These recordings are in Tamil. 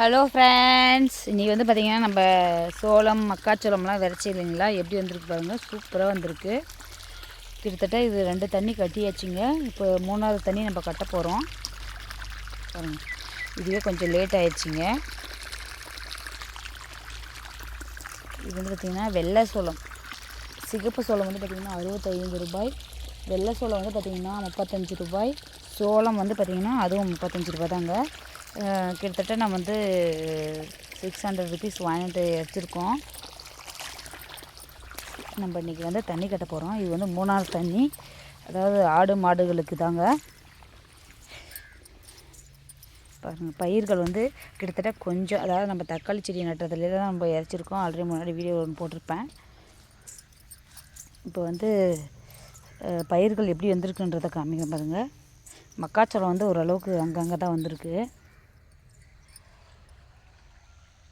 ஹலோ ஃப்ரெண்ட்ஸ் இன்றைக்கி வந்து பார்த்திங்கன்னா நம்ம சோளம் மக்காச்சோளம்லாம் விரைச்சி இல்லைங்களா? எப்படி வந்திருக்கு பாருங்கள் சூப்பராக வந்திருக்கு. கிட்டத்தட்ட இது ரெண்டு தண்ணி கட்டியாச்சுங்க. இப்போ மூணாவது தண்ணி நம்ம கட்ட போகிறோம் பாருங்கள் இதுவே கொஞ்சம் லேட் ஆயிடுச்சுங்க. இது வந்து பார்த்திங்கன்னா வெள்ளை சோளம். சிகப்பு சோளம் வந்து பார்த்திங்கன்னா அறுபத்தைந்து ரூபாய். வெள்ளை சோளம் வந்து பார்த்திங்கன்னா முப்பத்தஞ்சு ரூபாய். சோளம் வந்து பார்த்திங்கன்னா அதுவும் முப்பத்தஞ்சு ரூபாய் தாங்க. கிட்டத்தட்ட நான் வந்து சிக்ஸ் ஹண்ட்ரட் ருபீஸ் வாங்கிட்டு வச்சுருக்கோம் நம்ம இன்றைக்கி வந்து தண்ணி கட்ட போகிறோம் இது வந்து மூணாவது தண்ணி. அதாவது ஆடு மாடுகளுக்கு தாங்க. பாருங்கள் பயிர்கள் வந்து கிட்டத்தட்ட கொஞ்சம் அதாவது நம்ம தக்காளி செடி நட்டுறதுல தான் நம்ம இறச்சிருக்கோம். ஆல்ரெடி முன்னாடி வீடியோ ஒன்று போட்டிருப்பேன். இப்போ வந்து பயிர்கள் எப்படி வந்திருக்குன்றதை காமிக்க பாருங்கள் மக்காச்சோளம் வந்து ஓரளவுக்கு அங்கங்கே தான் வந்திருக்கு.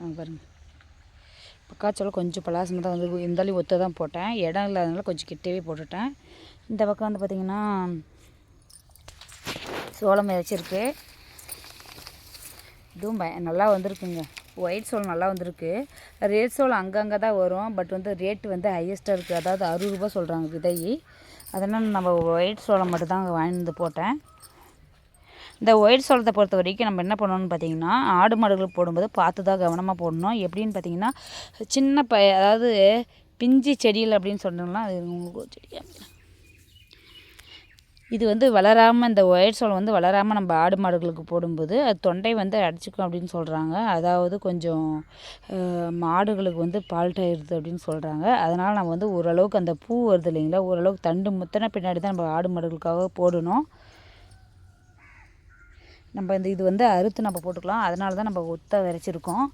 அங்கே பாருங்க. மக்காச்சோளம் கொஞ்சம் பலாசமாக தான் வந்து இருந்தாலும் ஒத்த தான் போட்டேன். இடம் இல்லாதனால கொஞ்சம் கிட்டவே போட்டுட்டேன். இந்த பக்கம் வந்து பார்த்திங்கன்னா சோளம் விதைச்சிருக்கு. இதுவும் நல்லா வந்திருக்குங்க. ஒயிட் சோளம் நல்லா வந்திருக்கு. ரேட் சோளம் அங்கங்கே தான் வரும். பட் வந்து ரேட்டு வந்து ஹையஸ்ட்டாக இருக்குது அதாவது அறுபது ரூபா சொல்கிறாங்க விதை. அதனால் நம்ம ஒயிட் சோளம் மட்டும் தான் வாங்கி வந்து போட்டேன். இந்த ஒயிட் சோளத்தை பொறுத்த வரைக்கும் நம்ம என்ன பண்ணணும்னு பார்த்தீங்கன்னா ஆடு மாடுகளுக்கு போடும்போது பார்த்து தான் கவனமாக போடணும். எப்படின்னு பார்த்தீங்கன்னா சின்ன ப அதாவது பிஞ்சி செடியில் அப்படின்னு சொன்னோம்னா அது உங்களுக்கு இது வந்து வளராமல் இந்த ஒயர் சோளம் வந்து வளராமல் நம்ம ஆடு மாடுகளுக்கு போடும்போது அது தொண்டை வந்து அடிச்சுக்கும் அப்படின்னு சொல்கிறாங்க அதாவது கொஞ்சம் மாடுகளுக்கு வந்து பால்ட் ஆயிடுது அப்படின்னு சொல்கிறாங்க அதனால் நம்ம வந்து ஓரளவுக்கு அந்த பூ வருது இல்லைங்களா ஓரளவுக்கு தண்டு முத்தின பின்னாடி தான் நம்ம ஆடு மாடுகளுக்காக போடணும். நம்ம இந்த இது வந்து அறுத்து நம்ம போட்டுக்கலாம். அதனால தான் நம்ம ஒத்த விரைச்சிருக்கோம்.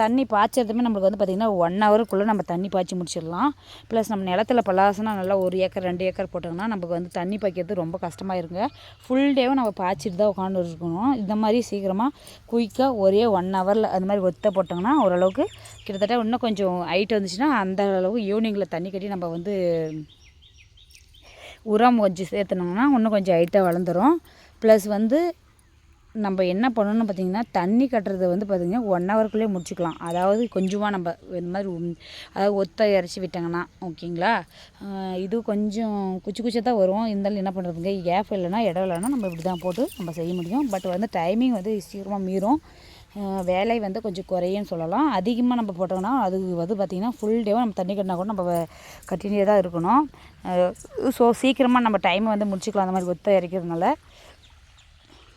தண்ணி பாய்ச்சறதுமே நம்மளுக்கு வந்து பார்த்திங்கன்னா ஒன் ஹவருக்குள்ளே நம்ம தண்ணி பாய்ச்சி முடிச்சிடலாம். ப்ளஸ் நம்ம நிலத்துல பலாசனா நல்லா ஒரு ஏக்கர் ரெண்டு ஏக்கர் போட்டோம்னா நமக்கு வந்து தண்ணி பாய்க்கிறது ரொம்ப கஷ்டமாக இருங்க. ஃபுல் டேவும் நம்ம பாய்ச்சிட்டு தான் உட்காந்து இருக்கணும் இந்த மாதிரி சீக்கிரமாக குயிக்காக ஒரே ஒன் ஹவரில் அந்த மாதிரி ஒத்த போட்டோங்கன்னா ஓரளவுக்கு கிட்டத்தட்ட இன்னும் கொஞ்சம் ஹைட் வந்துச்சுன்னா அந்த அளவுக்கு ஈவினிங்கில் தண்ணி கட்டி நம்ம வந்து உரம் கொஞ்சம் சேர்த்துனோம்னா இன்னும் கொஞ்சம் ஹைட்டாக வளர்ந்துடும் ப்ளஸ் வந்து நம்ம என்ன பண்ணணும்னு பார்த்தீங்கன்னா தண்ணி கட்டுறது வந்து பார்த்திங்கன்னா ஒன் ஹவருக்குள்ளேயே முடிச்சுக்கலாம். அதாவது கொஞ்சமாக நம்ம இந்த மாதிரி அதாவது ஒத்த இறச்சி விட்டாங்கன்னா ஓகேங்களா? இது கொஞ்சம் குச்சி குச்சி தான் வரும். இருந்தாலும் என்ன பண்ணுறதுங்க கேப் இல்லைன்னா இடம் இல்லைனா நம்ம இப்படி தான் போட்டு நம்ம செய்ய முடியும். பட் வந்து டைமிங் வந்து சீக்கிரமாக மீறும். வேலை வந்து கொஞ்சம் குறையும் சொல்லலாம். அதிகமாக நம்ம போட்டோம்னா அது வந்து பார்த்திங்கன்னா ஃபுல் டேவும் நம்ம தண்ணி கட்டினா கூட நம்ம வ- கட்டினே தான் இருக்கணும். ஸோ சீக்கிரமாக நம்ம டைமை வந்து முடிச்சுக்கலாம். அந்த மாதிரி ஒத்த இறக்கிறதுனால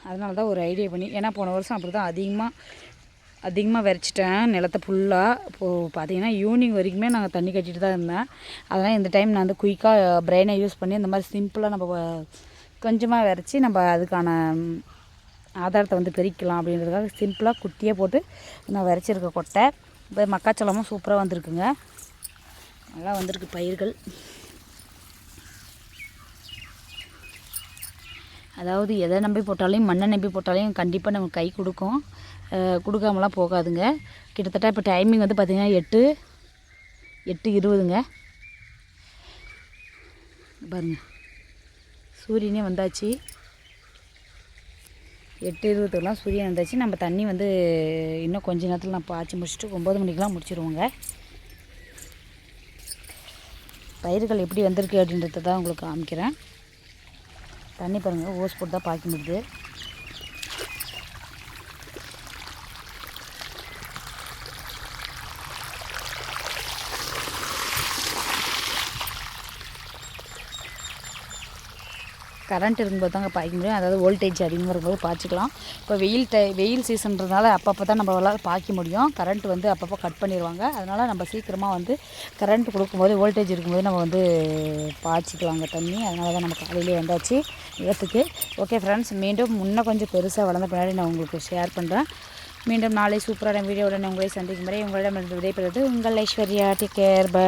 அதனால தான் ஒரு ஐடியா பண்ணி ஏன்னா போன வருஷம் அப்படி தான் அதிகமாக அதிகமாக விரைச்சிட்டேன் நிலத்தை ஃபுல்லாக இப்போது பார்த்தீங்கன்னா ஈவினிங் வரைக்குமே நாங்கள் தண்ணி கட்டிட்டு தான் இருந்தேன். அதனால் இந்த டைம் நான் வந்து குயிக்காக பிரெயினை யூஸ் பண்ணி இந்த மாதிரி சிம்பிளாக நம்ம கொஞ்சமாக விரைச்சி நம்ம அதுக்கான ஆதாரத்தை வந்து பெருக்கலாம் அப்படின்றதுக்காக சிம்பிளாக குட்டியாக போட்டு நான் விரைச்சிருக்க கொட்டை. இப்போ மக்காச்சோளமும் சூப்பராக வந்திருக்குங்க. நல்லா வந்திருக்கு பயிர்கள். அதாவது எதை நம்பி போட்டாலையும் மண்ணை நம்பி போட்டாலையும் கண்டிப்பாக நமக்கு கை கொடுக்கும். கொடுக்காமலாம் போகாதுங்க. கிட்டத்தட்ட இப்போ டைமிங் வந்து பார்த்திங்கன்னா எட்டு எட்டு இருபதுங்க. பாருங்க. சூரியனே வந்தாச்சு. எட்டு இருபதுக்கெல்லாம் சூரியன் வந்தாச்சு. நம்ம தண்ணி வந்து இன்னும் கொஞ்ச நேரத்தில் நான் பாய்ச்சி முடிச்சுட்டு ஒம்பது மணிக்கெலாம் முடிச்சிருவோங்க. பயிர்கள் எப்படி வந்திருக்கு அப்படின்றத தான் உங்களுக்கு காமிக்கிறேன். தண்ணி பாருங்கள் ஓஸ் போட்டு தான் பாய்க்க முடியுது. கரண்ட் இருக்கும்போது தாங்க பாய்க்க முடியும். அதாவது வோல்டேஜ் அதிகமாக இருக்கும்போது பாய்ச்சிக்கலாம். இப்போ வெயில் டை வெயில் சீசன்றதுனால அப்பப்போ தான் நம்மளால் பாய்க்க முடியும். கரண்ட் வந்து அப்பப்போ கட் பண்ணிடுவாங்க அதனால் நம்ம சீக்கிரமாக வந்து கரண்ட் கொடுக்கும்போது வோல்டேஜ் இருக்கும்போது நம்ம வந்து பாய்ச்சிக்கலாங்க தண்ணி. அதனால தான் நம்ம காலையிலே வந்தாச்சு. நிலத்துக்கு ஓகே ஃப்ரெண்ட்ஸ் மீண்டும் இன்னும் கொஞ்சம் பெருசாக வளர்ந்த பின்னாடி நான் உங்களுக்கு ஷேர் பண்ணுறேன் மீண்டும் நாளை சூப்பரான வீடியோவுடன் உங்களை சந்திக்கும் வரை உங்களிடம் விடைபெறுவது உங்கள் ஐஸ்வர்யா. Take care bye